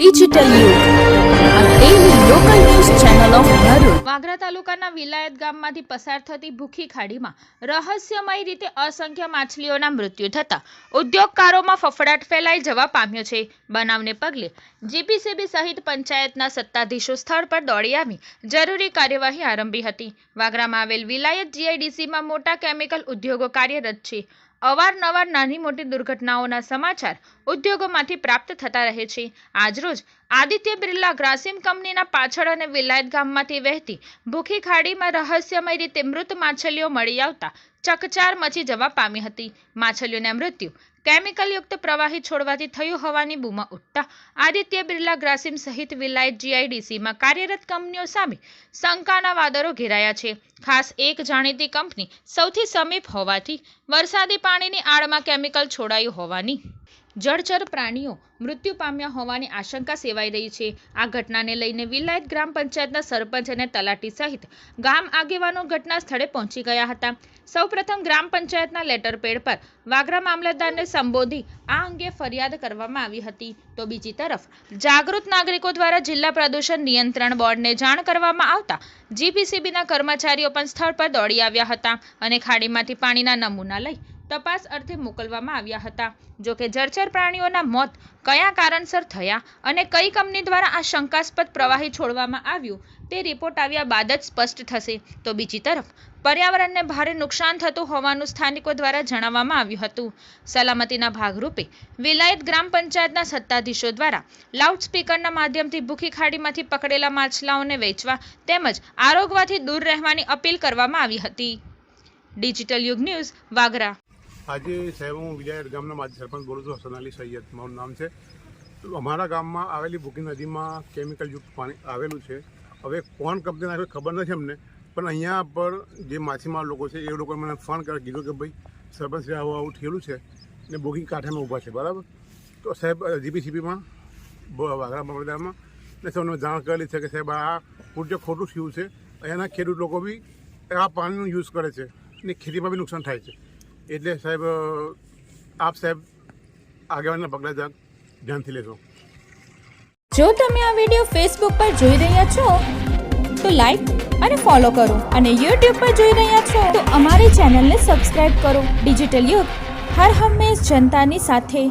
Digital. Vagra તાલુકાના વિલાયત ગામમાંથી પસાર થતી ભૂખી ખાડીમાં રહસ્યમય રીતે અસંખ્ય માછલીઓના મૃત્યુ થતા ઉદ્યોગકારોમાં ફફડાટ ફેલાઈ જવા પામ્યો છે. બનાવને પગલે જીપીસીબી સહિત પંચાયતના સત્તાધીશો સ્થળ પર દોડી આવી. જરૂરી કાર્યવાહી આરંભી હતી. વાગરામાં આવેલ વિલાયત જીઆઈડીસીમાં મોટા કેમિકલ ઉદ્યોગો કાર્યરત છે. અવારનવાર નાની મોટી દુર્ઘટનાઓના સમાચાર ઉદ્યોગોમાંથી પ્રાપ્ત થતા રહે છે. આજરોજ આદિત્ય બિરલા ગ્રાસિમ કંપનીના પાછળ અને વિલાયત ગામમાંથી વહેતી ભૂખી ખાડીમાં રહસ્યમય રીતે મૃત માછલીઓ મળી આવતા ચકચાર મચી જવા પામી હતી. માછલીઓના મૃત્યુ કેમિકલયુક્ત પ્રવાહી છોડવાથી થયું હોવાની બૂમા ઉઠતા આદિત્ય બિરલા ગ્રાસિમ સહિત વિલાયત જીઆઈડીસીમાં કાર્યરત કંપનીઓ સામે શંકાના વાદળો ઘેરાયા છે. ખાસ એક જાણીતી કંપની સૌથી સમીપ હોવાથી વરસાદી પાણીની આડમાં કેમિકલ છોડાયું હોવાની જળચર પ્રાણીઓ મૃત્યુ પામ્યા હોવાની આશંકા સેવાઈ રહી છે. આ ઘટનાને લઈને વિલાયત ગ્રામ પંચાયતના સરપંચ અને તલાટી સહિત ગામ આગેવાનો ઘટના સ્થળે પહોંચી ગયા હતા. સૌપ્રથમ ગ્રામ પંચાયતના લેટર પેડ પર વાગરા મામલતદારને સંબોધી આ અંગે ફરિયાદ કરવામાં આવી હતી. તો બીજી તરફ, જાગૃત નાગરિકો દ્વારા જિલ્લા પ્રદૂષણ નિયંત્રણ બોર્ડને જાણ કરવામાં આવતા જીપીસીબીના કર્મચારીઓ પણ સ્થળ પર દોડી આવ્યા હતા અને ખાડીમાંથી પાણીના નમૂના લઈ તપાસ અર્થે મોકલવામાં આવ્યા હતા. જો કે જળચર પ્રાણીઓના મોત કયા કારણસર થયા અને કઈ કંપની દ્વારા આ શંકાસ્પદ પ્રવાહી છોડવામાં આવ્યું તે રિપોર્ટ આવ્યા બાદ જ સ્પષ્ટ થશે. તો બીજી તરફ, પર્યાવરણને ભારે નુકસાન થતું હોવાનું સ્થાનિકો દ્વારા જણાવવામાં આવ્યું હતું. સલામતીના ભાગરૂપે, વિલાયત ગ્રામ પંચાયતના સત્તાધીશો દ્વારા લાઉડસ્પીકરના માધ્યમથી ભૂખી ખાડીમાંથી પકડેલા માછલાઓને વેચવા તેમજ આરોગવાથી દૂર રહેવાની અપીલ કરવામાં આવી હતી. ડિજિટલ યુગ ન્યૂઝ, વાગરા. આજે સાહેબ, હું વિજય ગામના માજી સરપંચ બોલું છું, હસન સૈયદ, મારું નામ છે. અમારા ગામમાં આવેલી બુકિંગ નદીમાં કેમિકલયુક્ત પાણી આવેલું છે. હવે કોણ કંપની નાખે ખબર નથી અમને, પણ અહીંયા પર જે માછીમાર લોકો છે, એ લોકોએ મને ફોન કરી કીધું કે ભાઈ, સરપંચ આવું આવું થયેલું છે ને બુકિંગ કાંઠામાં ઊભા છે, બરાબર? તો સાહેબ જીપીસીપીમાં વાઘરા મામલતદારમાં ને સૌને જાણ કરેલી છે કે સાહેબ, આ પૂરતું ખોટું થયું છે, અહીંયાના ખેડૂત લોકો બી આ પાણીનો યુઝ કરે છે ને ખેતીમાં બી નુકસાન થાય છે. એટલે સાહેબ આપ સાહેબ આગેવાનના પગલાં ધ્યાનથી લેશો જો તમે આ વિડિયો ફેસબુક પર જોઈ રહ્યા છો, તો લાઈક અને ફોલો કરો અને યુટ્યુબ પર જોઈ રહ્યા છો, તો અમારી ચેનલને સબસ્ક્રાઇબ કરો. ડિજિટલ યુગ હર હંમેશ જનતાની સાથે